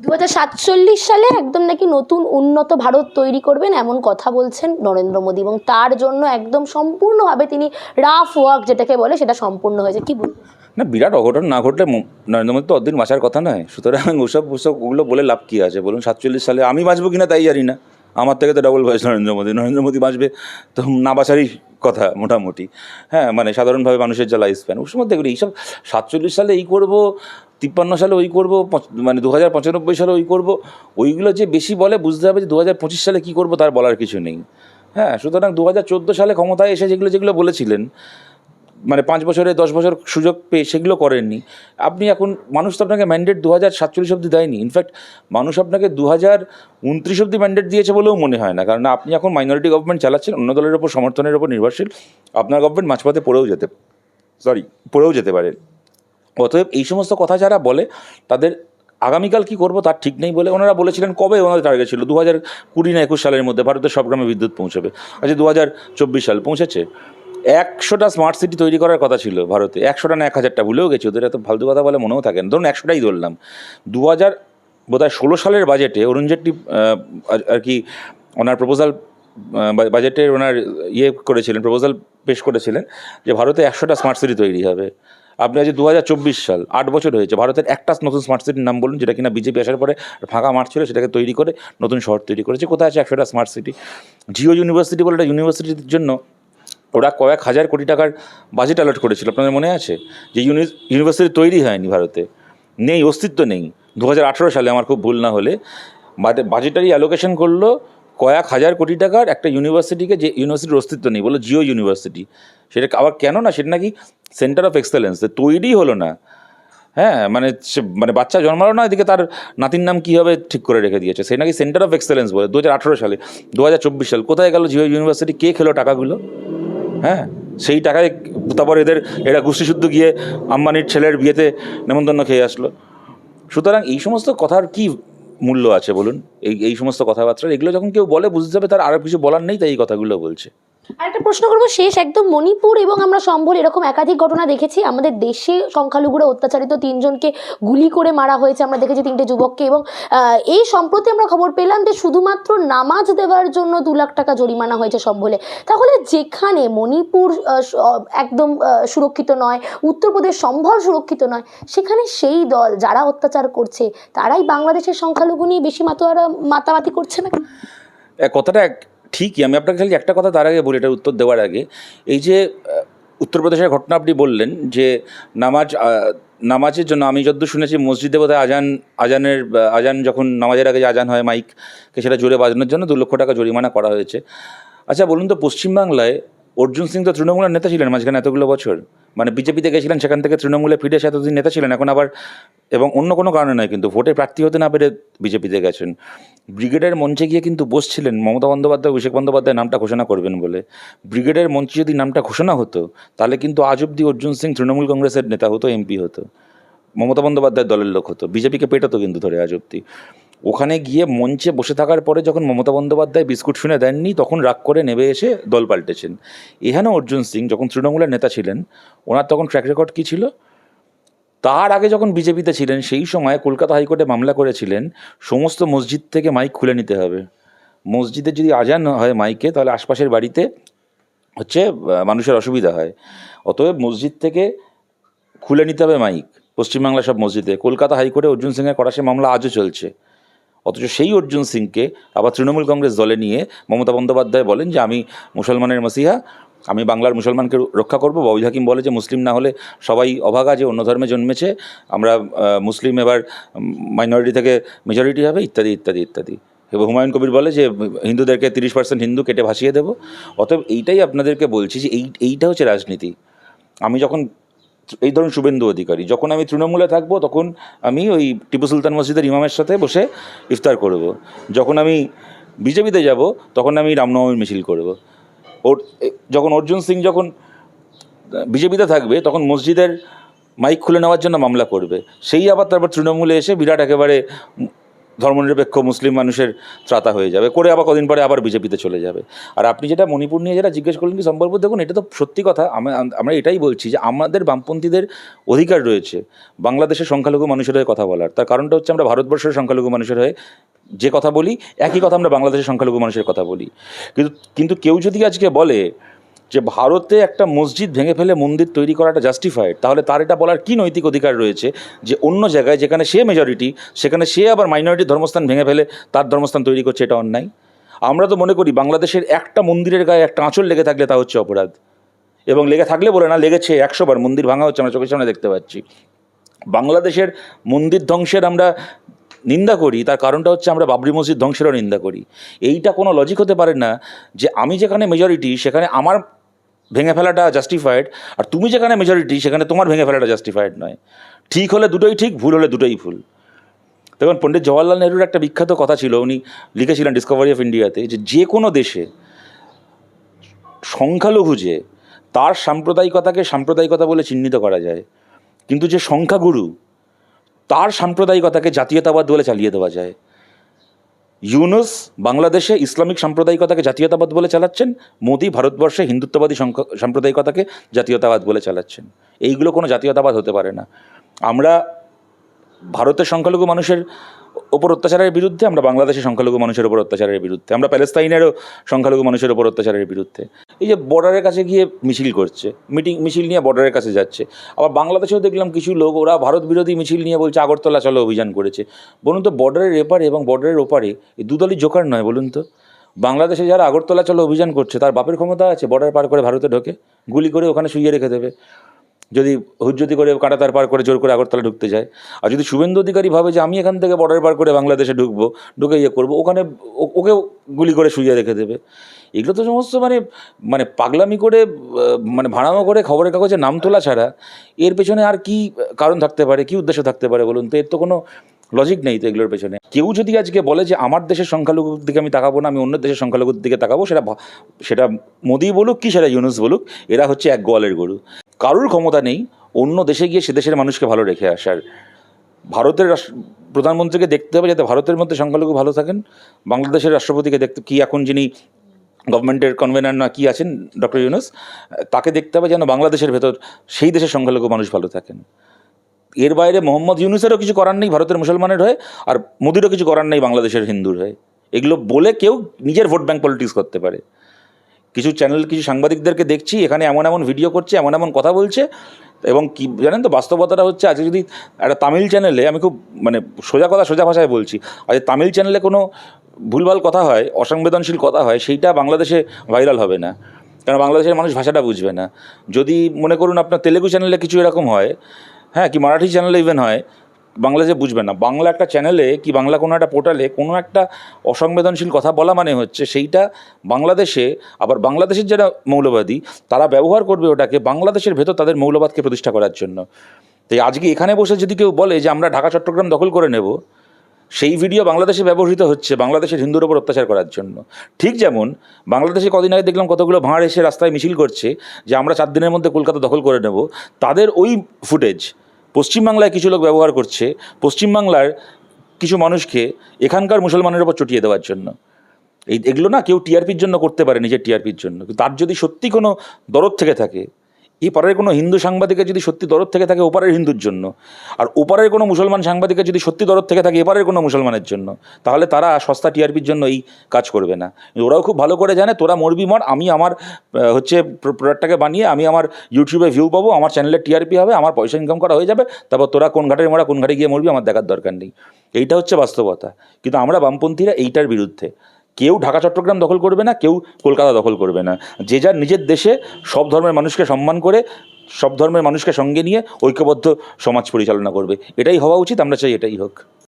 দু হাজার সাতচল্লিশ সালে একদম নাকি নতুন উন্নত ভারত তৈরি করবেন এমন কথা বলছেন নরেন্দ্র মোদী এবং তার জন্য একদম সম্পূর্ণভাবে তিনি রাফ ওয়ার্ক যেটাকে বলে সেটা সম্পূর্ণ হয়েছে। কি বলবেন না, বিরাট অঘটন না ঘটলে নরেন্দ্র মোদী তো অদিন বাঁচার কথা নয়। সুতরাং ওসব ওসব ওগুলো বলে লাভ কী আছে? বলুন, সাতচল্লিশ সালে আমি বাঁচবো কিনা তাই জানি না। আমার থেকে তো ডবল বয়স নরেন্দ্র মোদী। নরেন্দ্র মোদী বাঁচবে তো না বাঁচারই কথা মোটামুটি। হ্যাঁ মানে সাধারণভাবে মানুষের যা লাইফ স্প্যান ওর মধ্যে এইসব সাতচল্লিশ সালে এই করব তিপ্পান্ন সালে ওই করব মানে দু হাজার পঁচানব্বই সালে ওই করব। ওইগুলো যে বেশি বলে বুঝতে হবে যে দু হাজার পঁচিশ সালে কী করব, তার বলার কিছু নেই। হ্যাঁ সুতরাং দু হাজার চোদ্দ সালে ক্ষমতায় এসে যেগুলো যেগুলো বলেছিলেন মানে পাঁচ বছরে দশ বছর সুযোগ পেয়ে সেগুলো করেননি। আপনি এখন, মানুষ তো আপনাকে ম্যান্ডেট দু হাজার সাতচল্লিশ অব্দি দেয়নি। ইনফ্যাক্ট মানুষ আপনাকে দু হাজার উনত্রিশ অব্দি ম্যান্ডেট দিয়েছে বলেও মনে হয় না। কারণ আপনি এখন মাইনরিটি গভর্নমেন্ট চালাচ্ছেন, অন্য দলের ওপর সমর্থনের ওপর নির্ভরশীল। আপনার গভর্নমেন্ট মাঝপথে পড়েও যেতে সরি পড়েও যেতে পারে। অতএব এই সমস্ত কথা যারা বলে, তাদের আগামীকাল কি করব তার ঠিক নেই বলে ওনারা বলেছিলেন কবে ওনাদের টার্গেট ছিল? দু হাজার কুড়ি না একুশ সালের মধ্যে ভারতের সব গ্রামে বিদ্যুৎ পৌঁছবে। আচ্ছা দু হাজার চব্বিশ সাল পৌঁছেছে। একশোটা স্মার্ট সিটি তৈরি করার কথা ছিল ভারতে। একশোটা না এক হাজারটা ভুলেও গেছে, ওদের এত ফালতু কথা বলে মনেও থাকে না। ধরুন একশোটাই ধরলাম। দু হাজার বোধহয় ষোলো সালের বাজেটে অরুণ জেটলি আর- আর কি ওনার প্রপোজাল বাজেটে ওনার ইয়ে করেছিলেন প্রপোজাল পেশ করেছিলেন যে ভারতে একশোটা স্মার্ট সিটি তৈরি হবে। আপনি আজ দু হাজার চব্বিশ সাল, আট বছর হয়েছে, ভারতের একটা নতুন স্মার্ট সিটির নাম বলুন, যেটা কিনা বিজেপি আসার পরে ফাঁকা মাঠ ছিল, সেটাকে তৈরি করে নতুন শহর তৈরি করেছে। কোথায় আছে একশোটা স্মার্ট সিটি জিও ইউনিভার্সিটি বলে একটা ইউনিভার্সিটির জন্য ওরা কয়েক হাজার কোটি টাকার বাজেট অ্যালট করেছিল, আপনাদের মনে আছে? যে ইউনি ইউনিভার্সিটি তৈরি হয়নি ভারতে, নেই, অস্তিত্ব নেই। দু হাজার আঠেরো সালে, আমার খুব ভুল না হলে বাজেটারি অ্যালোকেশন করল কয়েক হাজার কোটি টাকার একটা ইউনিভার্সিটিকে যে ইউনিভার্সিটির অস্তিত্ব নেই, বলো জিও ইউনিভার্সিটি। সেটা আবার কেন না? সেটা নাকি সেন্টার অফ এক্সেলেন্স। তৈরি হলো না। হ্যাঁ মানে মানে বাচ্চা জন্মালো না, এদিকে তার নাতির নাম কীভাবে ঠিক করে রেখে দিয়েছে। সে নাকি সেন্টার অফ এক্সেলেন্স বলে দু হাজার আঠেরো সালে দু হাজার চব্বিশ সাল। কোথায় গেল জিও ইউনিভার্সিটি? কে খেলো টাকাগুলো? হ্যাঁ সেই টাকায় তারপর এদের, এরা গোষ্ঠীশুদ্ধ গিয়ে আম্বানির ছেলের বিয়েতে নেমন্তন্ন খেয়ে আসলো। সুতরাং এই সমস্ত কথার কি মূল্য আছে, বলুন। এই এই সমস্ত কথাবার্তা এগুলো যখন কেউ বলে, বুঝতে হবে তার আরও কিছু বলার নেই, তাই এই কথাগুলো বলছে। আরেকটা প্রশ্ন করব, শেষ একদম মণিপুর এবং আমরা সম্বল এরকম একাধিক ঘটনা দেখেছি। আমাদের দেশে সংখ্যালঘুরা অত্যাচারিত তিনজনকে গুলি করে মারা হয়েছে। আমরা দেখেছি তিনটে যুবককে এবং এই সম্প্রতি আমরা খবর পেলাম যে শুধুমাত্র নামাজ দেওয়ার জন্য দু লাখ টাকা জরিমানা হয়েছে সম্বলে। তাহলে যেখানে মণিপুর একদম সুরক্ষিত নয়, উত্তরপ্রদেশ সম্ভল সুরক্ষিত নয়, সেখানে সেই দল যারা অত্যাচার করছে, তারাই বাংলাদেশের সংখ্যালঘু নিয়ে বেশি মাতোয়ারা, মাতামাতি করছে না কথাটা ঠিকই, আমি আপনাকে খালি একটা কথা তার আগে বলি, এটার উত্তর দেওয়ার আগে। এই যে উত্তরপ্রদেশের ঘটনা আপনি বললেন যে, নামাজ নামাজের জন্য আমি যদ্দূর শুনেছি, মসজিদে বোধহয় আজান, আজানের আজান যখন নামাজের আগে যে আজান হয় মাইককে সেটা জোরে বাজানোর জন্য দু লক্ষ টাকা জরিমানা করা হয়েছে। আচ্ছা বলুন তো, পশ্চিমবাংলায় অর্জুন সিং তো তৃণমূলের নেতা ছিলেন মাঝখানে এতগুলো বছর। মানে বিজেপিতে গেছিলেন, সেখান থেকে তৃণমূলে ফিরে এসে এতদিন নেতা ছিলেন, এখন আবার এবং অন্য কোনো কারণে নয় কিন্তু, ভোটে প্রার্থী হতে না পেরে বিজেপিতে গেছেন। ব্রিগেডের মঞ্চে গিয়ে কিন্তু বসছিলেন মমতা বন্দ্যোপাধ্যায়, অভিষেক বন্দ্যোপাধ্যায়, নামটা ঘোষণা করবেন বলে। ব্রিগেডের মঞ্চে যদি নামটা ঘোষণা হতো, তাহলে কিন্তু আজ অব্দি অর্জুন সিং তৃণমূল কংগ্রেসের নেতা হতো, এমপি হতো। মমতা বন্দ্যোপাধ্যায়ের দলের লোক হতো, বিজেপিকে পেটাতো কিন্তু ধরে আজ অব্দি ওখানে গিয়ে মঞ্চে বসে থাকার পরে যখন মমতা বন্দ্যোপাধ্যায় বিস্কুট শুনে দেননি, তখন রাগ করে নেমে এসে দল পাল্টেছেন। এখানে অর্জুন সিং যখন তৃণমূলের নেতা ছিলেন, ওনার তখন ট্র্যাক রেকর্ড কী ছিল? তার আগে যখন বিজেপিতে ছিলেন, সেই সময় কলকাতা হাইকোর্টে মামলা করেছিলেন, সমস্ত মসজিদ থেকে মাইক খুলে নিতে হবে। মসজিদে যদি আজান হয় মাইকে, তাহলে আশপাশের বাড়িতে হচ্ছে মানুষের অসুবিধা হয়। অতএব মসজিদ থেকে খুলে নিতে হবে মাইক। পশ্চিমবাংলার সব মসজিদে। কলকাতা হাইকোর্টে অর্জুন সিংয়ের করা মামলা আজও চলছে। অথচ সেই অর্জুন সিংকে আবার তৃণমূল কংগ্রেস দলে নিয়ে মমতা বন্দ্যোপাধ্যায় বলেন যে, আমি মুসলমানের মসিহা, আমি বাংলার মুসলমানকে রক্ষা করব। ববিদ হাকিম বলে যে, মুসলিম না হলে সবাই অভাগা যে অন্য ধর্মে জন্মেছে, আমরা মুসলিম এবার মাইনরিটি থেকে মেজরিটি হবে, ইত্যাদি ইত্যাদি ইত্যাদি। এবং হুমায়ুন কবির বলে যে, হিন্দুদেরকে তিরিশ পার্সেন্ট হিন্দু কেটে ভাসিয়ে দেবো। অতএব এইটাই আপনাদেরকে বলছি যে, এই, এইটা হচ্ছে রাজনীতি। আমি যখন এই ধরুন শুভেন্দু অধিকারী, যখন আমি তৃণমূলে থাকব, তখন আমি ওই টিপু সুলতান মসজিদের ইমামের সাথে বসে ইফতার করব। যখন আমি বিজেপিতে যাব, তখন আমি রামনবমীর মিছিল করব। ওর, যখন অর্জুন সিং যখন বিজেপিতে থাকবে, তখন মসজিদের মাইক খুলে নেওয়ার জন্য মামলা করবে সেই আবার তারপর তৃণমূলে এসে বিরাট একেবারে ধর্মনিরপেক্ষ মুসলিম মানুষের ত্রাতা হয়ে যাবে। করে আবার কদিন পরে আবার বিজেপিতে চলে যাবে। আর আপনি যেটা মণিপুর নিয়ে যেটা জিজ্ঞেস করলেন কি সম্পর্ক দেখুন, এটা তো সত্যি কথা। আমরা এটাই বলছি যে আমাদের বামপন্থীদের অধিকার রয়েছে বাংলাদেশের সংখ্যালঘু মানুষের হয়ে কথা বলার। তার কারণটা হচ্ছে আমরা ভারতবর্ষের সংখ্যালঘু মানুষের হয়ে যে কথা বলি, একই কথা আমরা বাংলাদেশের সংখ্যালঘু মানুষের কথা বলি। কিন্তু কিন্তু কেউ যদি আজকে বলে যে ভারতে একটা মসজিদ ভেঙে ফেলে মন্দির তৈরি করাটা জাস্টিফাইড তাহলে তার এটা বলার কী নৈতিক অধিকার রয়েছে? যে অন্য জায়গায় যেখানে সে মেজরিটি সেখানে সে আবার মাইনরিটি ধর্মস্থান ভেঙে ফেলে, তার ধর্মস্থান তৈরি করছে, এটা অন্যায়? আমরা তো মনে করি বাংলাদেশের একটা মন্দিরের গায়ে একটা আঁচল লেগে থাকলে তা হচ্ছে অপরাধ। এবং লেগে থাকলে বলে না, লেগেছে একশোবার মন্দির ভাঙা হচ্ছে, আমরা চোখের সামনে দেখতে পাচ্ছি। বাংলাদেশের মন্দির ধ্বংসের আমরা নিন্দা করি, তার কারণটা হচ্ছে আমরা বাবরি মসজিদ ধ্বংসেরও নিন্দা করি। এইটা কোনো লজিক হতে পারে না যে আমি যেখানে মেজরিটি সেখানে আমার ভেঙে ফেলাটা জাস্টিফাইড আর তুমি যেখানে মেজরিটি সেখানে তোমার ভেঙে ফেলাটা জাস্টিফাইড নয়। ঠিক হলে দুটোই ঠিক, ভুল হলে দুটোই ভুল। দেখুন, পণ্ডিত জওয়াহরলাল নেহরুর একটা বিখ্যাত কথা ছিল, উনি লিখেছিলেন ডিসকভারি অফ ইন্ডিয়াতে যে যে কোনো দেশে সংখ্যালঘু যে, তার সাম্প্রদায়িকতাকে সাম্প্রদায়িকতা বলে চিহ্নিত করা যায়। কিন্তু যে সংখ্যাগুরু, তার সাম্প্রদায়িকতাকে জাতীয়তাবাদ বলে চালিয়ে দেওয়া যায়। ইউনুস বাংলাদেশে ইসলামিক সাম্প্রদায়িকতাকে জাতীয়তাবাদ বলে চালাচ্ছেন, মোদি ভারতবর্ষে হিন্দুত্ববাদী সাম্প্রদায়িকতাকে জাতীয়তাবাদ বলে চালাচ্ছেন। এইগুলো কোনো জাতীয়তাবাদ হতে পারে না। আমরা ভারতের সংখ্যালঘু মানুষের ওপর অত্যাচারের বিরুদ্ধে, আমরা বাংলাদেশের সংখ্যালঘু মানুষের ওপর অত্যাচারের বিরুদ্ধে, আমরা প্যালেস্তাইনেরও সংখ্যালঘু মানুষের ওপর অত্যাচারের বিরুদ্ধে। এই যে বর্ডারের কাছে গিয়ে মিছিল করছে, মিটিং, মিছিল নিয়ে বর্ডারের কাছে যাচ্ছে, আবার বাংলাদেশেও দেখলাম কিছু লোক, ওরা ভারত বিরোধী মিছিল নিয়ে বলছে, আগরতলা চলো অভিযান করেছে। বলুন তো, বর্ডারের এপারে এবং বর্ডারের ওপারে এই দুদলই জোকার নয়, বলুন তো। বাংলাদেশে যারা আগরতলা চলো অভিযান করছে, তার বাপের ক্ষমতা আছে, বর্ডার পার করে ভারতে ঢোকে, গুলি করে ওখানে শুইয়ে রেখে দেবে। যদি হুজ্জতি করে কাটাতার পার করে জোর করে আগরতলা ঢুকতে যায়। আর যদি শুভেন্দু অধিকারী ভাবে যে আমি এখান থেকে বর্ডার পার করে বাংলাদেশে ঢুকবো, ঢুকে ইয়ে করব, ওখানে ওকে গুলি করে শুইয়ে রেখে দেবে। এগুলো তো সমস্ত মানে মানে পাগলামি করে মানে ভাড়ামো করে খবরের কাগজে নাম তোলা ছাড়া এর পেছনে আর কি কারণ থাকতে পারে, কি উদ্দেশ্য থাকতে পারে বলুন তো? এর তো কোনো লজিক নেই তো এগুলোর পেছনে। কেউ যদি আজকে বলে যে আমার দেশের সংখ্যালঘুর দিকে আমি তাকাবো না, আমি অন্য দেশের সংখ্যালঘুর দিকে তাকাবো, সেটা সেটা মোদি বলুক কি সেটা ইউনুস বলুক, এরা হচ্ছে এক গোয়ালের গরু। কারোর ক্ষমতা নেই, অন্য দেশে গিয়ে সে দেশের মানুষকে ভালো রেখে আসার। ভারতের প্রধানমন্ত্রীকে দেখতে হবে যাতে ভারতের মধ্যে সংখ্যালঘু ভালো থাকেন। বাংলাদেশের রাষ্ট্রপতিকে দেখতে, কি এখন যিনি গভর্নমেন্টের কনভেনার না কি আছেন, ডক্টর ইউনুস, তাকে দেখতে হবে যেন বাংলাদেশের ভেতর সেই দেশের সংখ্যালঘু মানুষ ভালো থাকেন। এর বাইরে মোহাম্মদ ইউনুসেরও কিছু করার নেই ভারতের মুসলমানের হয়ে, আর মোদিরও কিছু করার নেই বাংলাদেশের হিন্দুর হয়ে। এগুলো বলে কেউ নিজের ভোট ব্যাঙ্ক পলিটিক্স করতে পারে। কিছু চ্যানেল কিছু সাংবাদিকদেরকে দেখছি, এখানে এমন এমন ভিডিও করছে, এমন এমন কথা বলছে, এবং কি, জানেন তো বাস্তবতাটা হচ্ছে, আজকে যদি একটা তামিল চ্যানেলে আমি খুব মানে সোজা কথা সোজা ভাষায় বলছি, আজ তামিল চ্যানেলে কোনো ভুলভাল কথা হয়, অসংবেদনশীল কথা হয়, সেইটা বাংলাদেশে ভাইরাল হবে না। কারণ বাংলাদেশের মানুষ ভাষাটা বুঝবে না। যদি মনে করুন আপনার তেলেগু চ্যানেলে কিছু এরকম হয় হ্যাঁ কি মারাঠি চ্যানেলে ইভেন হয় বাংলাদেশে বুঝবে না, বাংলা একটা চ্যানেলে কি বাংলা কোনো একটা পোর্টালে কোনো একটা অসংবেদনশীল কথা বলা মানে হচ্ছে সেইটা বাংলাদেশে, আবার বাংলাদেশের যারা মৌলবাদী, তারা ব্যবহার করবে ওটাকে বাংলাদেশের ভেতর তাদের মৌলবাদকে প্রতিষ্ঠা করার জন্য। তাই আজকে এখানে বসে যদি কেউ বলে যে আমরা ঢাকা, চট্টগ্রাম দখল করে নেব, সেই ভিডিও বাংলাদেশে ব্যবহৃত হচ্ছে বাংলাদেশের হিন্দুর ওপর অত্যাচার করার জন্য। ঠিক যেমন, বাংলাদেশে কদিন আগে দেখলাম কতগুলো ভাঁড় এসে রাস্তায় মিছিল করছে যে আমরা চার দিনের মধ্যে কলকাতা দখল করে নেব, তাদের ওই ফুটেজ পশ্চিমবাংলায় কিছু লোক ব্যবহার করছে, পশ্চিমবাংলার কিছু মানুষকে এখানকার মুসলমানের উপর চটিয়ে দেওয়ার জন্য। এই এগুলো না কেউ টিআরপির জন্য করতে পারে, নিজের টিআরপির জন্য। তার যদি সত্যি কোনো দরদ থেকে থাকে এই কোনো হিন্দু সাংবাদিকের যদি সত্যি দরদ থেকে থাকে ওপারের হিন্দুর জন্য। আর ওপারের কোনো মুসলমান সাংবাদিকের যদি সত্যি দরদ থেকে থাকে এপারের কোনো মুসলমানের জন্য, তাহলে তারা সস্তা টিআরপির জন্য এই কাজ করবে না। ওরাও খুব ভালো করে জানে, তোরা মরবি মর, আমি আমার হচ্ছে প্রোডাক্টটাকে বানিয়ে আমি আমার ইউটিউবে ভিউ পাবো, আমার চ্যানেলের টিআরপি হবে, আমার পয়সা ইনকাম করা হয়ে যাবে, তারপর তোরা কোন ঘাটের মরা কোন ঘাটে গিয়ে মরবি, আমার দেখার দরকার নেই। এইটা হচ্ছে বাস্তবতা। কিন্তু আমরা বামপন্থীরা এইটার বিরুদ্ধে। কেউ ঢাকা, চট্টগ্রাম দখল করবে না, কেউ কলকাতা দখল করবে না। যে যার নিজের দেশে সব ধর্মের মানুষকে সম্মান করে, সব ধর্মের মানুষকে সঙ্গে নিয়ে ঐক্যবদ্ধ সমাজ পরিচালনা করবে। এটাই হওয়া উচিত, আমরা চাই এটাই হোক।